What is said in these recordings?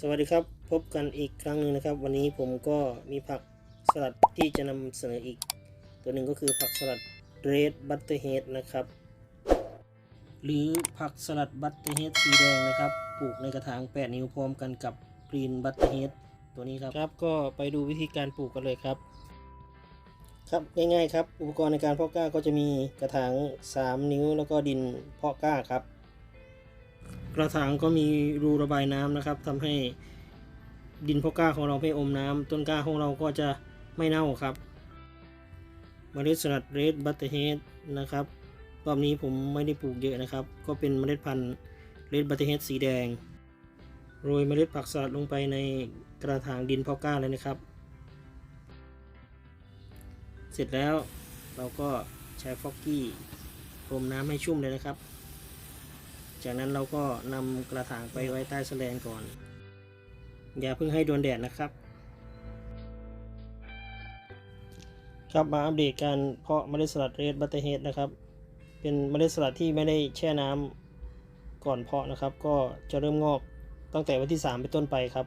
สวัสดีครับพบกันอีกครั้งหนึ่งนะครับ วันนี้ผมก็มีผักสลัดที่จะนำเสนออีก ตัวหนึ่งก็คือผักสลัดเรดบัตเตอร์เฮดนะครับ หรือผักสลัดบัตเตอร์เฮดสีแดงนะครับปลูกในกระถาง 8 นิ้วพร้อมกันกับกรีนบัตเตอร์เฮดตัวนี้ครับครับ ก็ไปดูวิธีการปลูกกันเลยครับ ครับง่ายๆครับ อุปกรณ์ในการเพาะกล้าก็จะมีกระถาง 3 นิ้วแล้วก็ดินเพาะกล้าครับ กระถางก็มีรูระบายน้ำนะครับทำให้ดินพาะกล้าของเราไม่อมน้ำต้นก้าของเราก็จะไม่เน่าครับเมล็ดสลัดเรดบัตเตอร์เฮดนะครับรอบนี้ผมไม่ได้ปลูกเยอะนะครับ ก็เป็นเมล็ดพันธุ์เรดบัตเตอร์เฮดสีแดง โรยเมล็ดผักสลัดลงไปในกระถางดินพาะกล้าเลยนะครับ เสร็จแล้วเราก็ใช้ฟอกกี้พรมน้ำให้ชุ่มเลยนะครับ จากนั้นเราก็นำกระถางไปไว้ใต้แสลนก่อน อย่าเพิ่งให้โดนแดดนะครับ ครับมาอัปเดตการเพาะเมล็ดสลัดเรดบัตเตอร์เฮดนะครับ เป็นเมล็ดสลัดที่ไม่ได้แช่น้ำก่อนเพาะนะครับ ก็จะเริ่มงอกตั้งแต่วันที่ 3 เป็นต้นไปครับ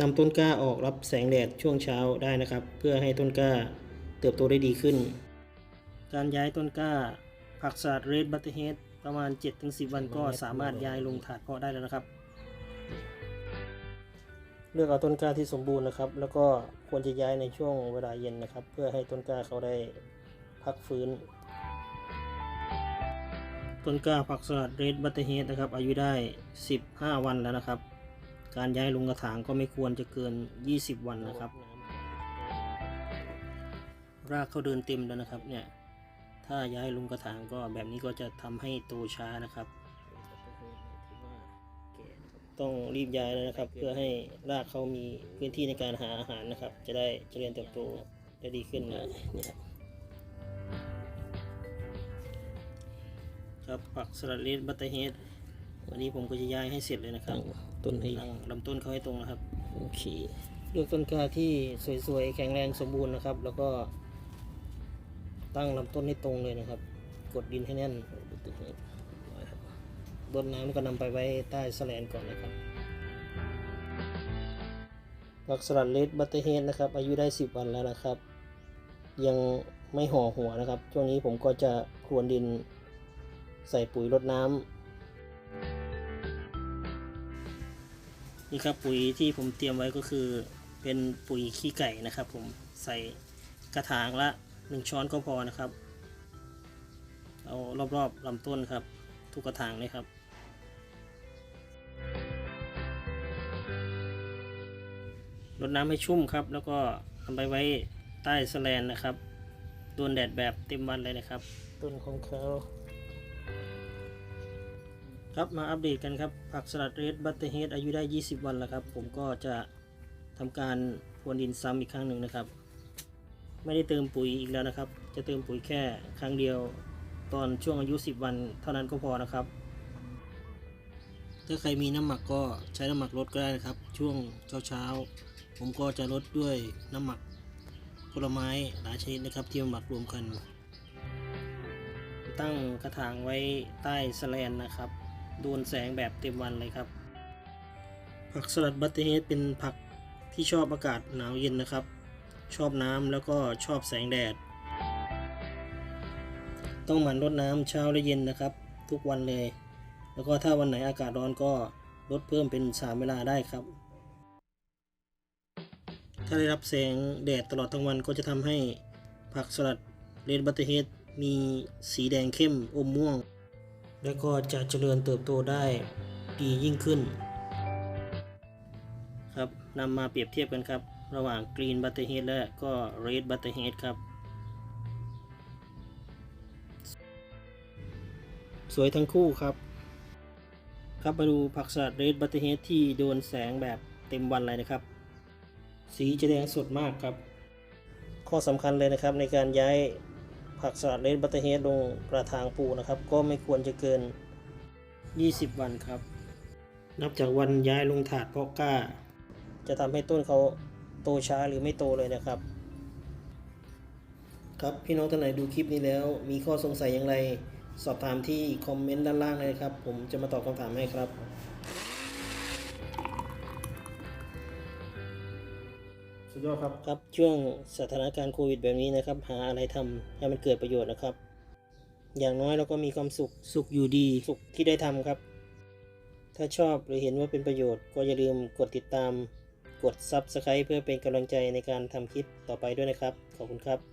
นำต้นกล้าออกรับแสงแดดช่วงเช้าได้นะครับ เพื่อให้ต้นกล้าเติบโตได้ดีขึ้น การย้ายต้นกล้า ผักสลัดเรดบัตเตอร์เฮดประมาณ 7-10 วันก็สามารถย้ายลงถาดเพาะได้แล้วนะครับ เลือกเอาต้นกล้าที่สมบูรณ์นะครับ แล้วก็ควรจะย้ายในช่วงเวลาเย็นนะครับ เพื่อให้ต้นกล้าเขาได้พักฟื้น ต้นกล้าผักสลัดเรดบัตเตอร์เฮดนะครับ อายุได้ 15 วันแล้วนะครับ การย้ายลงกระถางก็ไม่ควรจะเกิน 20 วันนะครับ รากเขาเดินเต็มแล้วนะครับเนี่ย ถ้าย้ายลงกระถางก็แบบนี้ก็จะทำให้โตช้านะครับ ต้องรีบย้ายเลยนะครับ เพื่อให้รากเขามีพื้นที่ในการหาอาหารนะครับ จะได้เจริญเติบโตได้ดีขึ้นนะนี่ครับครับผักสลัดเลดบัตเตอร์เฮดวันนี้ผมก็จะย้ายให้เสร็จเลยนะครับ ต้นให้ตั้งลำต้นเขาให้ตรงนะครับ โอเคเลือกต้นกล้าที่สวยๆ แข็งแรงสมบูรณ์นะครับ แล้วก็ ตั้งลำต้นให้ตรงเลยนะครับ กดดินให้แน่นรดน้ำก็นำไปไว้ใต้แสลนก่อนนะครับผักสลัดเลดบัตเตอร์เฮดนะครับ อายุได้ 10 วันแล้วนะครับ ยังไม่ห่อหัวนะครับ ช่วงนี้ผมก็จะครวนดินใส่ปุ๋ยรดน้ำนี่ครับปุ๋ยที่ผมเตรียมไว้ก็คือเป็นปุ๋ยขี้ไก่นะครับ ผมใส่กระถางละ หนึ่งช้อนก็พอนะครับ เอารอบๆลำต้นครับ ทุกกระถางเลยครับ รดน้ำให้ชุ่มครับ แล้วก็ทำไปไว้ใต้แสแลนนะครับโดนแดดแบบเต็มวันเลยนะครับ ต้นของเขาครับมาอัปเดตกันครับผักสลัดเรดบัตเตอร์เฮดอายุได้ 20 วันแล้วครับ ผมก็จะทำการพรวนดินซ้ำอีกครั้งหนึ่งนะครับ ไม่ได้เติมปุ๋ยอีกแล้วนะครับ จะเติมปุ๋ยแค่ครั้งเดียว ตอนช่วงอายุ 10 วันเท่านั้นก็พอนะครับ ถ้าใครมีน้ำหมักก็ใช้น้ำหมักลดก็ได้นะครับ ช่วงเช้าๆ ผมก็จะลดด้วยน้ำหมักผลไม้หลายชนิดนะครับที่มหมักรวมกัน ตั้งกระถางไว้ใต้สแลนนะครับ โดนแสงแบบเต็มวันเลยครับ ผักสลัดบัตเตอร์เฮดเป็นผักที่ชอบอากาศหนาวเย็นนะครับ ชอบน้ำแล้วก็ชอบแสงแดด ต้องหมั่นรดน้ำเช้าและเย็นนะครับ ทุกวันเลย แล้วก็ถ้าวันไหนอากาศร้อนก็ลดเพิ่มเป็นสามเวลาได้ครับ ถ้าได้รับแสงแดดตลอดทั้งวันก็จะทำให้ผักสลัดเรดบัตเตอร์เฮดมีสีแดงเข้มอมม่วง และก็จะเจริญเติบโตได้ดียิ่งขึ้น ครับนำมาเปรียบเทียบกันครับ ระหว่าง Green Butterhead และก็ Red Butterhead ครับ สวยทั้งคู่ครับ ครับมาดูผักสลัด Red Butterhead ที่โดนแสงแบบเต็มวันเลยนะครับ สีจะแดงสดมากครับ ข้อสำคัญเลยนะครับในการย้ายผักสลัดเลดบัตเตอร์เฮดลงกระถางปูนะครับ ก็ไม่ควรจะเกิน 20 วันครับ นับจากวันย้ายลงถาดเพาะกล้า จะทำให้ต้นเขา โตช้าหรือไม่โตเลยนะครับ ครับพี่น้องท่านไหนดูคลิปนี้แล้ว มีข้อสงสัยอย่างไร สอบถามที่คอมเมนต์ด้านล่างเลยครับ ผมจะมาตอบคำถามให้ครับสุดยอดครับครับช่วงสถานการณ์โควิดแบบนี้นะครับ หาอะไรทำให้มันเกิดประโยชน์นะครับ อย่างน้อยเราก็มีความสุขสุขอยู่ดีสุขที่ได้ทำครับ ถ้าชอบหรือเห็นว่าเป็นประโยชน์ก็อย่าลืมกดติดตาม กด Subscribe เพื่อเป็นกำลังใจในการทำคลิปต่อไปด้วยนะครับ ขอบคุณครับ